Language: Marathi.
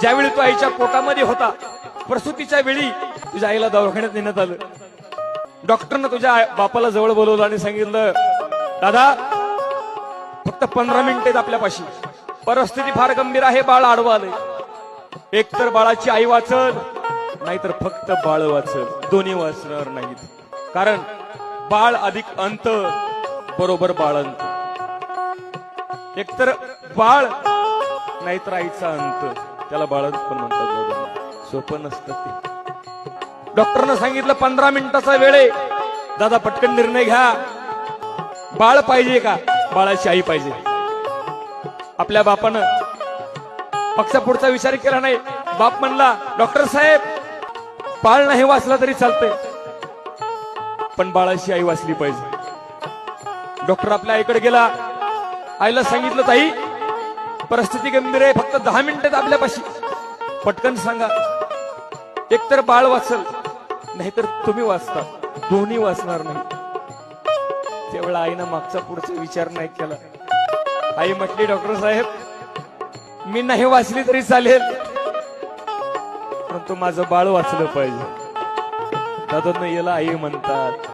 ज्यावेळी तो आईच्या पोटामध्ये होता प्रसूतीच्या वेळी तुझ्या आईला दवाखान्यात नेण्यात आलं. डॉक्टरनं तुझ्या आई- बापाला जवळ बोलवलं आणि सांगितलं दादा फक्त पंधरा मिनिट आहेत आपल्यापाशी. परिस्थिती फार गंभीर आहे बाळ आडवं आलंय. एक तर बाळाची आई वाचल नाहीतर फक्त बाळ वाचल. दोन्ही वाचणार नाहीत. कारण बाळ अधिक अंत बरोबर बाळ अंत एकतर बाळ नाहीतर आईचा अंत. त्याला बाळंत पण म्हणतात सोपं नसतं ते. डॉक्टरनं सांगितलं पंधरा मिनिटाचा वेळ आहे. दादा पटकन निर्णय घ्या. बाळ पाहिजे का? बाळाची आई पाहिजे. आपल्या बापानं. पक्षा पुढचा विचार केला नाही. बाप म्हणला डॉक्टर साहेब बाळ नाही वाचला तरी चालतंय. पण बाळाची आई वाचली पाहिजे. डॉक्टर आपल्या आईकडे गेला. आईला सांगितलं ताई परिस्थिती गंभीर आहे. फक्त दहा मिनिटात आपल्यापाशी. पटकन सांगा. एकतर बाळ वाचल नाहीतर तुम्ही वाचता. दोन्ही वाचणार नाही. त्यावेळेला आईनं मागचा पुढचा विचार नाही केला. आई म्हटली डॉक्टर साहेब मी नाही वाचली तरी चालेल. परंतु माझं बाळ वाचलं पाहिजे. दादा याला आई म्हणतात.